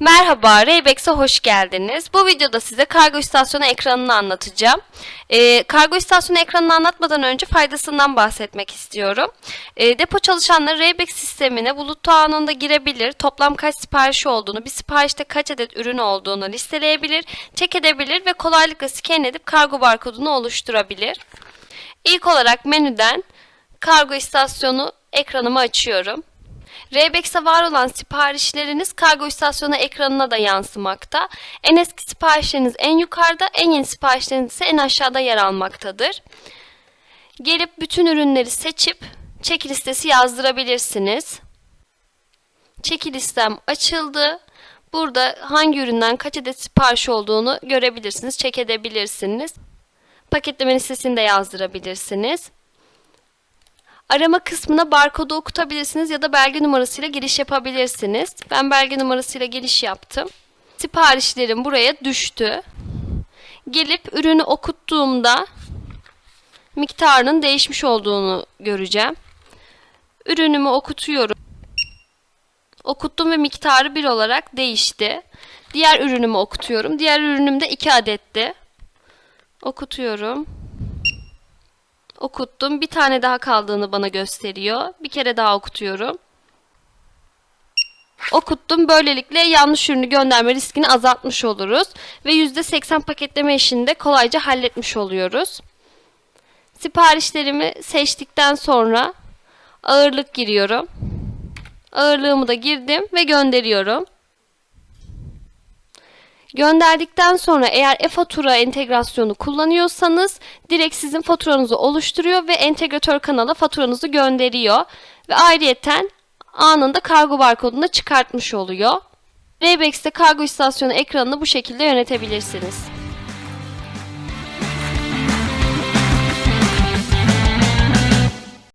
Merhaba, Raybex'e hoş geldiniz. Bu videoda size kargo istasyonu ekranını anlatacağım. Ee, kargo istasyonu ekranını anlatmadan önce faydasından bahsetmek istiyorum. Ee, depo çalışanları Raybex sistemine bulutlu anında girebilir, toplam kaç siparişi olduğunu, bir siparişte kaç adet ürün olduğunu listeleyebilir, çek edebilir ve kolaylıkla scan edip kargo barkodunu oluşturabilir. İlk olarak menüden kargo istasyonu ekranımı açıyorum. Rebex'e var olan siparişleriniz kargo istasyonu ekranına da yansımakta. En eski siparişleriniz en yukarıda, en yeni siparişleriniz ise en aşağıda yer almaktadır. Gelip bütün ürünleri seçip çeki listesi yazdırabilirsiniz. Çeki listem açıldı. Burada hangi üründen kaç adet sipariş olduğunu görebilirsiniz, çek edebilirsiniz. Paketleme listesini de yazdırabilirsiniz. Arama kısmına barkodu okutabilirsiniz ya da belge numarasıyla giriş yapabilirsiniz. Ben belge numarasıyla giriş yaptım. Siparişlerim buraya düştü. Gelip ürünü okuttuğumda miktarının değişmiş olduğunu göreceğim. Ürünümü okutuyorum. Okuttum ve miktarı 1 olarak değişti. Diğer ürünümü okutuyorum. Diğer ürünüm de 2 adetti. Okutuyorum okuttum. Bir tane daha kaldığını bana gösteriyor. Bir kere daha okutuyorum. Okuttum. Böylelikle yanlış ürünü gönderme riskini azaltmış oluruz. Ve %80 paketleme işini de kolayca halletmiş oluyoruz. Siparişlerimi seçtikten sonra ağırlık giriyorum. Ağırlığımı da girdim ve gönderiyorum. Gönderdikten sonra eğer e-fatura entegrasyonu kullanıyorsanız direkt sizin faturanızı oluşturuyor ve entegratör kanala faturanızı gönderiyor. Ve ayrıyeten anında kargo barkodunu çıkartmış oluyor. Raybex'te kargo istasyonu ekranını bu şekilde yönetebilirsiniz.